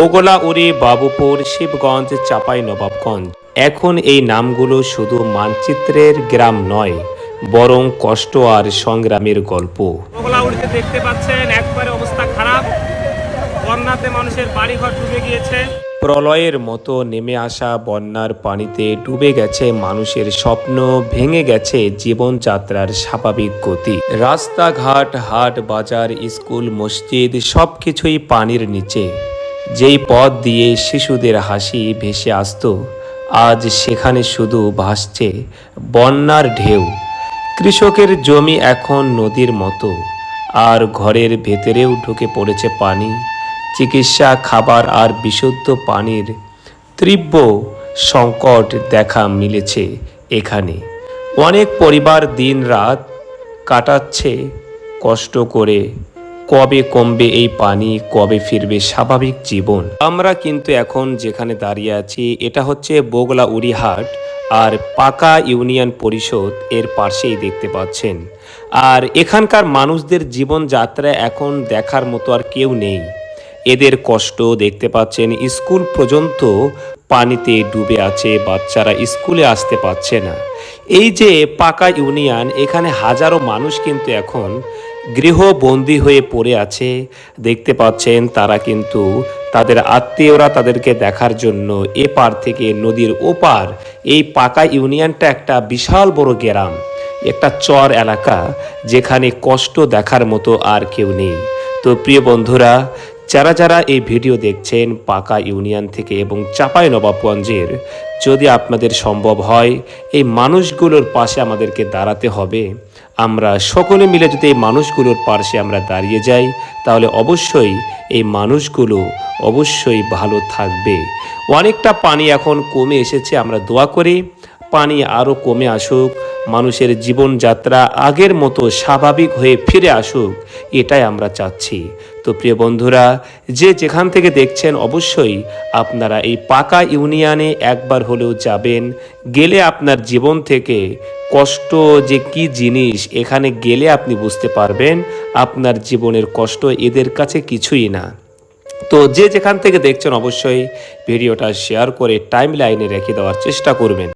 বগলা উড়ি বাবুপুর শিবগঞ্জ চাপাই নবাবগঞ্জ। এখন এই নামগুলো শুধু মানচিত্রের গ্রাম নয় বরং কষ্ট আর সংগ্রামের গল্প। মোগলাউড়িতে দেখতে পাচ্ছেন একবারে অবস্থা খারাপ। বন্যাতে মানুষের বাড়িঘর ডুবে গিয়েছে। প্রলয়ের মতো নেমে আসা বন্যার পানিতে ডুবে গেছে মানুষের স্বপ্ন ভেঙে গেছে জীবনযাত্রার স্বাভাবিক গতি। রাস্তাঘাট হাট বাজার স্কুল মসজিদ সবকিছুই পানির নিচে। যেই পথ দিয়ে শিশুদের হাসি ভেসে আসতো, আজ সেখানে শুধু ভাসছে বন্যার ঢেউ। কৃষকের জমি এখন নদীর মতো, আর ঘরের ভেতরেও ঢুকে পড়েছে পানি। চিকিৎসা, খাবার আর বিশুদ্ধ পানির তীব্র সংকট দেখা মিলেছে এখানে। অনেক পরিবার দিন রাত কাটাচ্ছে কষ্ট করে কবে কমবে এই পানি, কবে ফিরবে স্বাভাবিক জীবন? আমরা কিন্তু এখন যেখানে দাঁড়িয়ে আছি, এটা হচ্ছে বগলা উড়িহাট আর পাকা ইউনিয়ন পরিষদ এর পাশেই দেখতে পাচ্ছেন। আর এখানকার মানুষদের জীবনযাত্রা এখন দেখার মতো আর কেউ নেই। এদের কষ্ট দেখতে পাচ্ছেন, স্কুল পর্যন্ত পানিতে ডুবে আছে, বাচ্চারা স্কুলে আসতে পারছে না। এই যে পাকা ইউনিয়ন, এখানে হাজারো মানুষ কিন্তু এখন গৃহবন্দী হয়ে পড়ে আছে। দেখতে পাচ্ছেন তারা কিন্তু তাদের আত্মীয়রা তাদেরকে দেখার জন্য এপার থেকে নদীর ওপার, এই পাকা ইউনিয়নটা একটা বিশাল বড় গ্রাম, একটা চর এলাকা, যেখানে কষ্ট দেখার মতো আর কেউ নেই। তো প্রিয় বন্ধুরা যারা যারা এই ভিডিও দেখছেন পাকা ইউনিয়ন থেকে এবং চাপাই নবাবগঞ্জের, যদি আপনাদের সম্ভব হয়, এই মানুষগুলোর পাশে আমাদেরকে দাঁড়াতে হবে। আমরা সকলে মিলে যদি এই মানুষগুলোর পাশে আমরা দাঁড়িয়ে যাই, তাহলে অবশ্যই এই মানুষগুলো অবশ্যই ভালো থাকবে। অনেকটা পানি এখন কমে এসেছে, আমরা দোয়া করি। পানি আরও কমে আসুক, মানুষের জীবনযাত্রা আগের মতো স্বাভাবিক হয়ে ফিরে আসুক, এটাই আমরা চাচ্ছি। তো প্রিয় বন্ধুরা, যে যেখান থেকে দেখছেন, অবশ্যই আপনারা এই পাকা ইউনিয়নে একবার হলেও যাবেন। গেলে আপনার জীবন থেকে কষ্ট যে কি জিনিস, এখানে গেলে আপনি বুঝতে পারবেন, আপনার জীবনের কষ্ট এদের কাছে কিছুই না। তো যে যেখান থেকে দেখছেন, অবশ্যই ভিডিওটা শেয়ার করে টাইম লাইনে রেখে দেওয়ার চেষ্টা করবেন।